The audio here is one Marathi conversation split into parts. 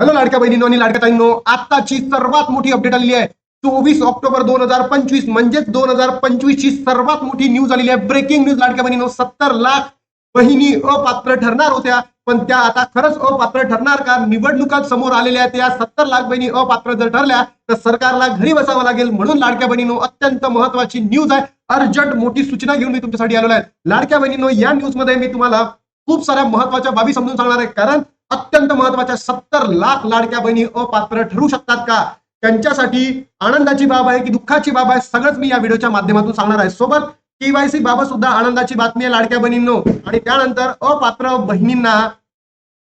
हॅलो लाडक्या बहिणींनो आणि लाडक्या ताईंनो आताची सर्वात मोठी अपडेट आलेली आहे. चोवीस ऑक्टोबर दोन हजार पंचवीस म्हणजेच दोन हजार पंचवीस ची सर्वात मोठी न्यूज आलेली आहे. ब्रेकिंग न्यूज लाडक्या बहिणीनो सत्तर लाख बहिणी अपात्र ठरणार होत्या. पण त्या आता खरंच अपात्र ठरणार का? निवडणुका समोर आलेल्या आहेत. या सत्तर लाख बहिणी अपात्र जर ठरल्या तर सरकारला घरी बसावं लागेल. म्हणून लाडक्या बहिणीनो अत्यंत महत्वाची न्यूज आहे. अर्जंट मोठी सूचना घेऊन मी तुमच्यासाठी आलेलो आहे. लाडक्या बहिणीनो या न्यूजमध्ये मी तुम्हाला खूप साऱ्या महत्त्वाच्या बाबी समजून सांगणार आहे. कारण अत्यंत महत्त्वाच्या सत्तर लाख लाडक्या बहिणी अपात्र ठरू शकतात का? त्यांच्यासाठी आनंदाची बाब आहे की दुःखाची बाब आहे? सगळंच मी या व्हिडिओच्या माध्यमातून सांगणार आहे. सोबत केवायसी बाबत सुद्धा आनंदाची बातमी आहे लाडक्या बहिणींनो. आणि त्यानंतर अपात्र बहिणींना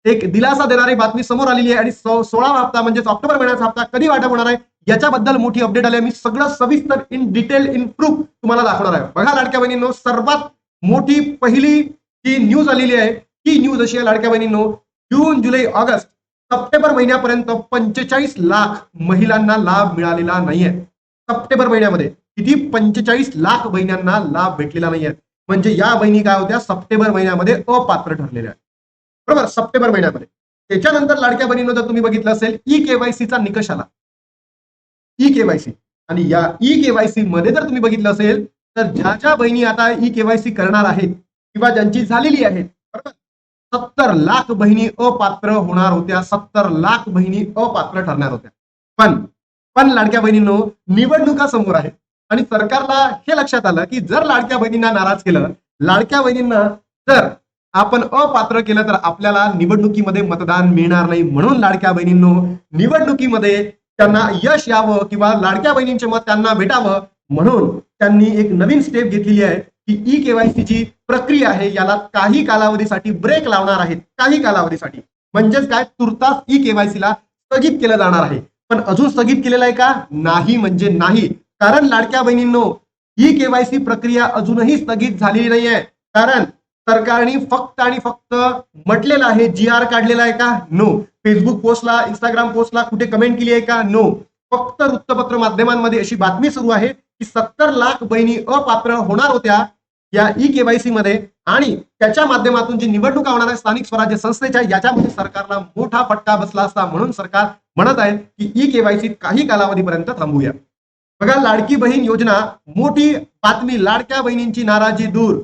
एक दिलासा देणारी बातमी समोर आलेली आहे. आणि सोळावा हप्ता म्हणजेच ऑक्टोबर महिन्याचा हप्ता कधी वाटप होणार आहे? याच्याबद्दल मोठी अपडेट आली आहे. मी सगळं सविस्तर इन डिटेल इन प्रूफ तुम्हाला दाखवणार आहे. बघा लाडक्या बहिणींनो सर्वात मोठी पहिली जी न्यूज आलेली आहे ती न्यूज अशी आहे लाडक्या बहिणींनो जून जुलै ऑगस्ट सप्टेंबर महिन्यापर्यंत पंचेचाळीस लाख महिलांना लाभ मिळालेला नाहीये. सप्टेंबर महिन्यामध्ये किती? पंचेचाळीस लाख बहिणींना लाभ भेटलेला नाहीये. म्हणजे या बहिणी काय होत्या? सप्टेंबर महिन्यामध्ये अपात्र ठरलेल्या आहेत. बरोबर? सप्टेंबर महिन्यामध्ये. त्याच्यानंतर लाडक्या बहिणीनं जर तुम्ही बघितलं असेल ई केवायसीचा निकष आला. ई केवायसी आणि या ई केवायसी मध्ये जर तुम्ही बघितलं असेल तर ज्या ज्या बहिणी आता ई केवायसी करणार आहेत किंवा ज्यांची झालेली आहेत सत्तर लाख बहिणी अपात्र होणार होत्या सत्तर लाख बहिणी अपात्र ठरणार होत्या. पण पण लाडक्या बहिणींनो निवडणुका समोर आहेत. आणि सरकारला हे लक्षात आलं की जर लाडक्या बहिणींना नाराज केलं लाडक्या बहिणींना जर आपण अपात्र केलं तर आपल्याला निवडणुकीमध्ये मतदान मिळणार नाही. म्हणून लाडक्या बहिणींनो निवडणुकीमध्ये त्यांना यश यावं किंवा लाडक्या बहिणींचे मत त्यांना भेटावं म्हणून त्यांनी एक नवीन स्टेप घेतलेली आहे. की ई केवायसीची प्रक्रिया आहे याला काही कालावधीसाठी ब्रेक लावणार आहेत. काही कालावधीसाठी. म्हणजेच काय? तुर्तास ई केवायसीला स्थगित केलं जाणार आहे. पण अजून स्थगित केलेलं आहे का? नाही म्हणजे नाही. कारण लाडक्या बहिणींनो ई केवायसी प्रक्रिया अजूनही स्थगित झालेली नाहीये. कारण सरकारने फक्त आणि फक्त म्हटलेलं आहे जी आर काढलेला आहे का? नो फेसबुक पोस्टला इंस्टाग्राम पोस्टला कुठे कमेंट केली आहे का? नो फक्त वृत्तपत्र माध्यमांमध्ये अशी बातमी सुरू आहे की सत्तर लाख बहिणी अपात्र होणार होत्या. या ई केवायसी मध्ये आणि त्याच्या माध्यमातून जी निवडणुका होणार आहे स्थानिक स्वराज्य संस्थेच्या याच्यामध्ये सरकारला मोठा फटका बसला असता म्हणून सरकार म्हणत आहे की ई केवायसी काही कालावधीपर्यंत थांबूया. बघा लाडकी बहीण योजना मोठी बातमी लाडक्या बहिणींची नाराजी दूर.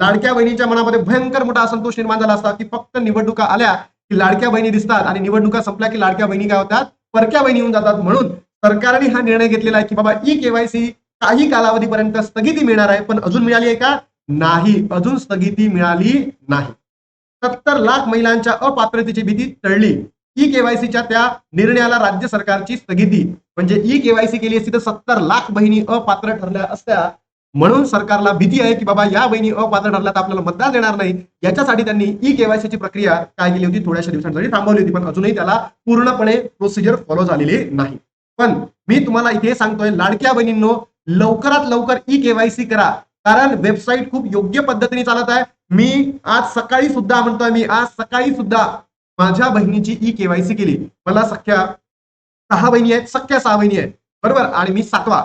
लाडक्या बहिणीच्या मनामध्ये भयंकर मोठा असंतोष निर्माण झाला असता की फक्त निवडणुका आल्या की लाडक्या बहिणी दिसतात आणि निवडणुका संपल्या की लाडक्या बहिणी काय होतात? परक्या बहिणी होऊन जातात म्हणून सरकारने हा निर्णय घेतलेला आहे की बाबा ई केवायसी काही कालावधीपर्यंत स्थगिती मिळणार आहे पण अजून मिळाली आहे का? नाही अजून स्थगिती मिळाली नाही. सत्तर लाख महिलांच्या अपात्रतेची भीती टळली. ई केवायसीच्या त्या निर्णयाला राज्य सरकारची स्थगिती. म्हणजे ई केवायसी केली असती तर सत्तर लाख बहिणी अपात्र ठरल्या असत्या. म्हणून सरकारला भीती आहे की बाबा या बहिणी अपात्र ठरल्या तर आपल्याला मतदान देणार नाही याच्यासाठी त्यांनी ई केवायसीची प्रक्रिया काय केली होती? थोड्याशा दिवसांसाठी थांबवली होती पण अजूनही त्याला पूर्णपणे प्रोसिजर फॉलो झालेली नाही. पण मी तुम्हाला इथे सांगतोय लाडक्या बहिणींनो लवकरात लवकर ई केवायसी करा. कारण वेबसाईट खूप योग्य पद्धतीने चालत आहे. मी आज सकाळी सुद्धा म्हणतोय मी आज सकाळी सुद्धा माझ्या बहिणीची ई केवायसी केली. मला सख्या सहा बहिणी आहेत सख्या सहा बहिणी आहेत. बरोबर? आणि मी सातवा.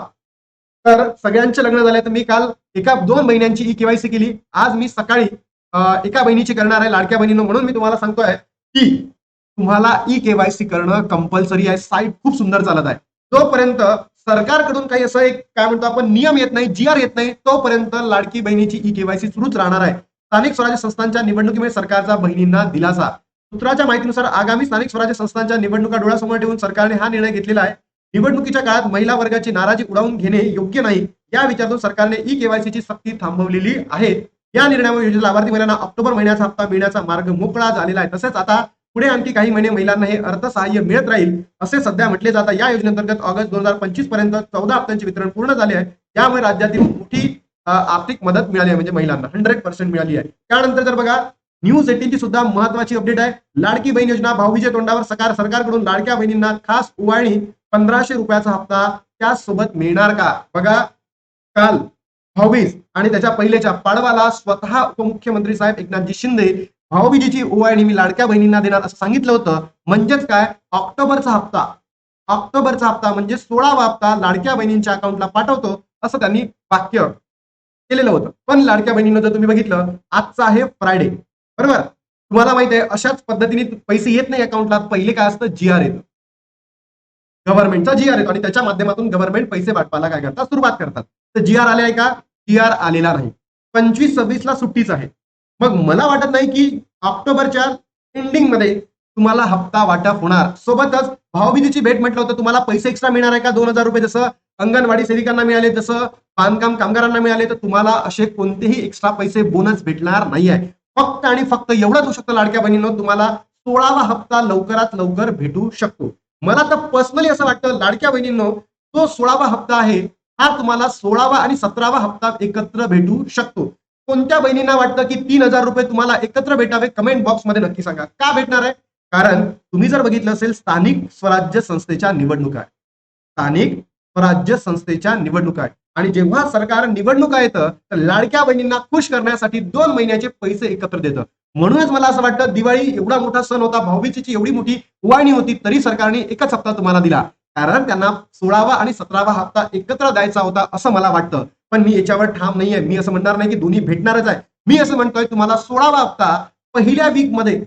तर सगळ्यांचे लग्न झाले तर मी काल एका दोन महिन्यांची ई केवायसी केली. आज मी सकाळी एका बहिणीची करणार आहे लाडक्या बहिणीनं म्हणून मी तुम्हाला सांगतोय की तुम्हाला ई केवायसी करणं कंपल्सरी आहे. साईट खूप सुंदर चालत आहे. तोपर्यंत सरकारकडून काही असं एक काय म्हणतो आपण नियम येत नाही जी आर येत नाही तोपर्यंत लाडकी बहिणीची ई केवायसी सुरूच राहणार आहे. स्थानिक स्वराज्य संस्थांच्या निवडणुकीमुळे सरकारचा बहिणींना दिलासा. सूत्राच्या माहितीनुसार आगामी स्थानिक स्वराज्य संस्थांच्या निवडणुका डोळ्यासमोर ठेवून सरकारने हा निर्णय घेतलेला आहे. निवडणुकीच्या काळात महिला वर्गाची नाराजी उडावून घेणे योग्य नाही या विचारातून सरकारने ई केवायसीची सक्ती थांबवलेली आहे. या निर्णयामुळे लाभार्थी महिलांना ऑक्टोबर महिन्याचा हप्ता मिळण्याचा मार्ग मोकळा झालेला आहे. तसेच आता पुढे आणखी काही महिने महिलांना हे अर्थसहाय्य मिळत राहील असे सध्या म्हटले जात या योजनेअंतर्गत ऑगस्ट दोन हजार पंचवीसपर्यंत चौदा हप्त्यांचे वितरण पूर्ण झाले आहे. त्यामुळे राज्यातील मोठी आर्थिक मदत मिळाली आहे. म्हणजे महिलांना हंड्रेड पर्सेंट मिळाली आहे. त्यानंतर जर बघा न्यूज एटीनची सुद्धा महत्वाची अपडेट आहे. लाडकी बहीण योजना भाऊबीजे तोंडावर सरकार सरकारकडून लाडक्या बहिणींना खास उवाळणी पंधराशे रुपयाचा हप्ता त्यासोबत मिळणार का? बघा काल भाऊबीज आणि त्याच्या पहिलेच्या पाडवाला स्वतः उपमुख्यमंत्री साहेब एकनाथजी शिंदे भाऊबीजेची ओवाळणी मी लाडक्या बहिणींना देणार असं सांगितलं होतं. म्हणजेच काय? ऑक्टोबरचा हप्ता. ऑक्टोबरचा हप्ता म्हणजे सोळावा हप्ता लाडक्या बहिणींच्या अकाउंटला पाठवतो असं त्यांनी वाक्य केलेलं होतं. पण लाडक्या बहिणीनं जर तुम्ही बघितलं आजचा आहे फ्रायडे बरोबर? तुम्हाला माहिती आहे अशाच पद्धतीने पैसे येत नाही अकाउंटला. पहिले काय असतं? जी आर येतं. गव्हर्नमेंटचा जी आर येतो आणि त्याच्या माध्यमातून गव्हर्नमेंट पैसे वाटपाला काय करतात? सुरुवात करतात. तर जी आर आले आहे का? जी आर आलेला नाही. पंचवीस सव्वीसला सुट्टीच आहे. मग मला वाटत नाही की ऑक्टोबरच्या एंडिंगमध्ये तुम्हाला हप्ता वाटप होणार. सोबतच भाऊबीजेची भेट म्हटलं होतं तुम्हाला पैसे एक्स्ट्रा मिळणार आहे का? दोन हजार रुपये जसं अंगणवाडी सेविकांना मिळाले जसं बांधकाम कामगारांना मिळाले तर तुम्हाला असे कोणतेही एक्स्ट्रा पैसे बोनस भेटणार नाही आहे. फक्त आणि फक्त एवढंच होऊ शकतं लाडक्या बहिणींनो तुम्हाला सोळावा हप्ता लवकरात लवकर भेटू शकतो. मला तर पर्सनली असं वाटतं लाडक्या बहिणींनो तो सोळावा हप्ता आहे हा तुम्हाला सोळावा आणि सतरावा हप्ता एकत्र भेटू शकतो. कोणत्या बहिणींना वाटतं की तीन हजार रुपये तुम्हाला एकत्र भेटावे? कमेंट बॉक्समध्ये नक्की सांगा. का भेटणार आहे? कारण तुम्ही जर बघितलं असेल स्थानिक स्वराज्य संस्थेच्या निवडणुका आहे. स्थानिक स्वराज्य संस्थेच्या निवडणुका आहे. आणि जेव्हा सरकार निवडणुका येतं तर लाडक्या बहिणींना खुश करण्यासाठी दोन महिन्याचे पैसे एकत्र देतं. म्हणूनच मला असं वाटतं दिवाळी एवढा मोठा सण होता भाऊबीजेची एवढी मोठी उवाणी होती तरी सरकारने एकच हप्ता तुम्हाला दिला. कारण त्यांना सोळावा आणि सतरावा हप्ता एकत्र द्यायचा होता असं मला वाटतं. पण मी याच्यावर ठाम नाहीये. मी असं म्हणणार नाही की दोन्ही भेटणारच आहे. मी असं म्हणतोय तुम्हाला सोळावा हप्ता पहिल्या वीकमध्ये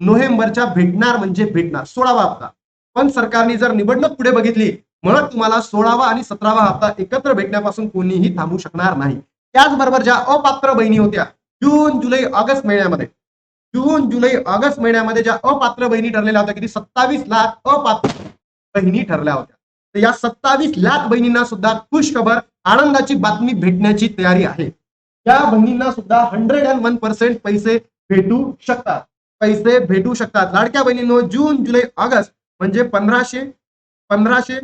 नोव्हेंबरच्या भेटणार म्हणजे भेटणार. सोळावा हप्ता. पण सरकारने जर निवडणूक पुढे बघितली म्हणून तुम्हाला सोळावा आणि सतरावा हप्ता एकत्र भेटण्यापासून कोणीही थांबू शकणार नाही. त्याचबरोबर ज्या अपात्र बहिणी होत्या जून जुलै ऑगस्ट महिन्यामध्ये जून जुलै ऑगस्ट महिन्यामध्ये ज्या अपात्र बहिणी ठरलेल्या होत्या किती? सत्तावीस लाख अपात्र बहिणी ठरल्या होत्या. तर या सत्तावीस लाख बहिणींना सुद्धा खुश खबर आनंदाची बातमी भेटण्याची तयारी आहे. या बहिणींना सुद्धा हंड्रेड अँड वन पर्सेंट पैसे भेटू शकतात. पैसे भेटू शकतात. लाडक्या बहिणींनो जून जुलै ऑगस्ट म्हणजे पंधराशे पंधराशे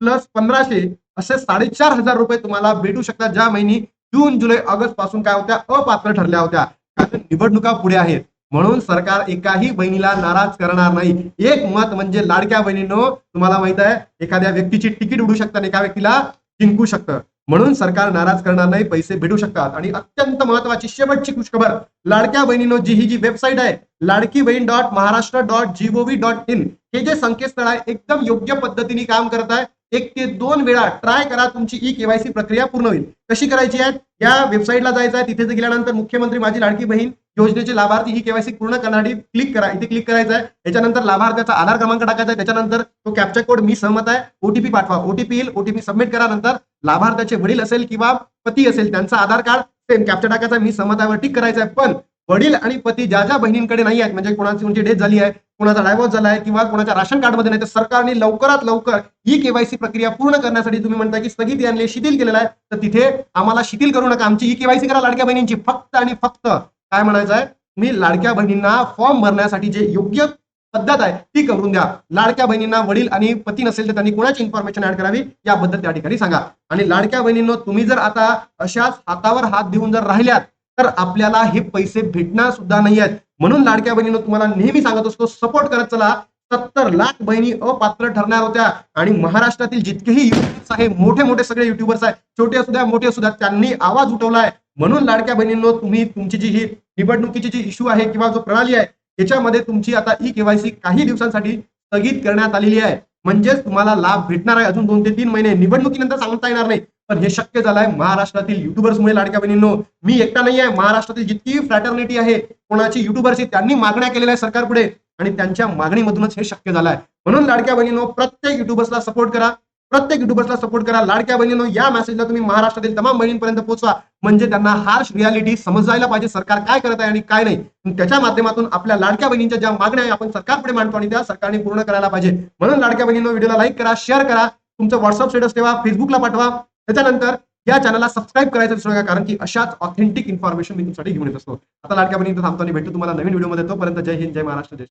प्लस पंधराशे असे साडेचार हजार रुपये तुम्हाला भेटू शकतात. ज्या महिनी जून जुलै ऑगस्टपासून काय होत्या? अपात्र ठरल्या होत्या. कारण निवडणुका पुढे आहेत. म्हणून सरकार एकाही बहिणीला नाराज करणार नाही. एक मत म्हणजे लाडक्या बहिणींनो तुम्हाला माहीत आहे एखाद्या व्यक्तीची तिकीट उडू शकतात आणि एका व्यक्तीला जिंकू शकतं. म्हणून सरकार नाराज करणार नाही पैसे भेटू शकतात. आणि अत्यंत महत्वाची शेवटची खुशखबर लाडक्या बहिणीनो जी ही जी वेबसाईट आहे Ladki Bahin dot Maharashtra dot G O V dot in हे जे संकेतस्थळ आहे एकदम योग्य पद्धतीने काम करत आहे. एक ते दोन वेळा ट्राय करा तुमची ई केवायसी प्रक्रिया पूर्ण होईल. कशी करायची आहे? या वेबसाईटला जायचं आहे तिथे गेल्यानंतर मुख्यमंत्री माझी लाडकी बहीण योजनेचे लाभार्थी ही केवायसी पूर्ण करण्यासाठी क्लिक करा. इथे क्लिक करायचं आहे. त्याच्यानंतर लाभार्थ्याचा आधार क्रमांक टाकायचा आहे. त्याच्यानंतर तो कॅप्चा कोड मी सहमत आहे. ओटीपी पाठवा. ओटीपी येईल. ओटीपी सबमिट करा. नंतर लाभार्थ्याचे वडील असेल किंवा पती असेल त्यांचा आधार कार्ड सेम कॅप्चा टाकायचा मी सहमत आहे टिक करायचं आहे. पण वडील आणि पती ज्या ज्या बहिणींकडे नाही आहेत म्हणजे कोणाची म्हणजे डेथ झाली आहे कोणाचा डायव्होर्स झाला आहे किंवा कोणाच्या राशन कार्डमध्ये नाही तर सरकारने लवकरात लवकर ही केवायसी प्रक्रिया पूर्ण करण्यासाठी तुम्ही म्हणता की स्थगिती आणली शिथिल केलेला आहे तर तिथे आम्हाला शिथिल करू नका. आमची ही केवायसी करा लाडक्या बहिणींची फक्त आणि फक्त काय म्हणायचं आहे? मी लाडक्या बहिणींना फॉर्म भरण्यासाठी जे योग्य पद्धत आहे ती करून द्या. लाडक्या बहिणींना वडील आणि पती नसेल तर त्यांनी कोणाची इन्फॉर्मेशन ऍड करावी याबद्दल त्या ठिकाणी सांगा. आणि लाडक्या बहिणींना तुम्ही जर आता अशाच हातावर हात देऊन जर राहिल्यात तर आपल्याला हे पैसे भेटणार सुद्धा नाही आहेत. म्हणून लाडक्या बहिणीनं तुम्हाला नेहमी सांगत असतो सपोर्ट करत चला. सत्तर लाख बहिणी अपात्र ठरणार होत्या. आणि महाराष्ट्रातील जितकेही युट्यूबर्स आहे मोठे मोठे सगळे युट्यूबर्स आहेत छोटे असू द्या मोठे असू द्या त्यांनी आवाज उठवलाय. म्हणून लाडक्या बहिणींनो तुम्ही तुमची जी ही निवडणुकीची जी इश्यू आहे किंवा जो प्रणाली आहे याच्यामध्ये तुमची आता ई केवायसी काही दिवसांसाठी स्थगित करण्यात आलेली आहे. म्हणजेच तुम्हाला लाभ भेटणार आहे अजून दोन ते तीन महिने. निवडणुकीनंतर सांगता येणार नाही. पण हे शक्य झालं आहे महाराष्ट्रातील युट्यूबर्समुळे लाडक्या बहिणींनो मी एकटा नाही आहे. महाराष्ट्रातील जितकी फ्रॅटर्निटी आहे कोणाची युट्यूबर्स त्यांनी मागण्या केलेल्या आहे सरकारपुढे आणि त्यांच्या मागणीमधूनच हे शक्य झालं आहे म्हणून लाडक्या बहिणींनो प्रत्येक युट्यूबर्सला सपोर्ट करा. प्रत्येक युट्यूबर्सला सपोर्ट करा. लाडक्या बहिणींनो या मेसेजला तुम्ही महाराष्ट्रातील तमाम बहिणींपर्यंत पोहोचवा. म्हणजे त्यांना हार्श रियालिटी समजायला पाहिजे. सरकार काय करत आहे आणि काय नाही. त्याच्या माध्यमातून आपल्या लाडक्या बहिणींच्या ज्या मागण्या आहे आपण सरकारपुढे मांडतो आणि त्या सरकारने पूर्ण करायला पाहिजे. म्हणून लाडक्या बहिणींनो व्हिडिओला लाईक करा शेअर करा. तुमचं व्हॉट्सअप स्टेटस ठेवा फेसबुकला पाठवा. त्याच्यानंतर या चॅनलला सबस्क्राईब करायचं विसरू नका कारण की अशाच ऑथेंटिक इन्फॉर्मेशन मी तुमच्यासाठी घेऊन येत असतो. आता लाडक्या बहिणी थांबतो आणि भेटतो तुम्हाला नवीन व्हिडिओमध्ये तोपर्यंत जय हिंद जय महाराष्ट्र जय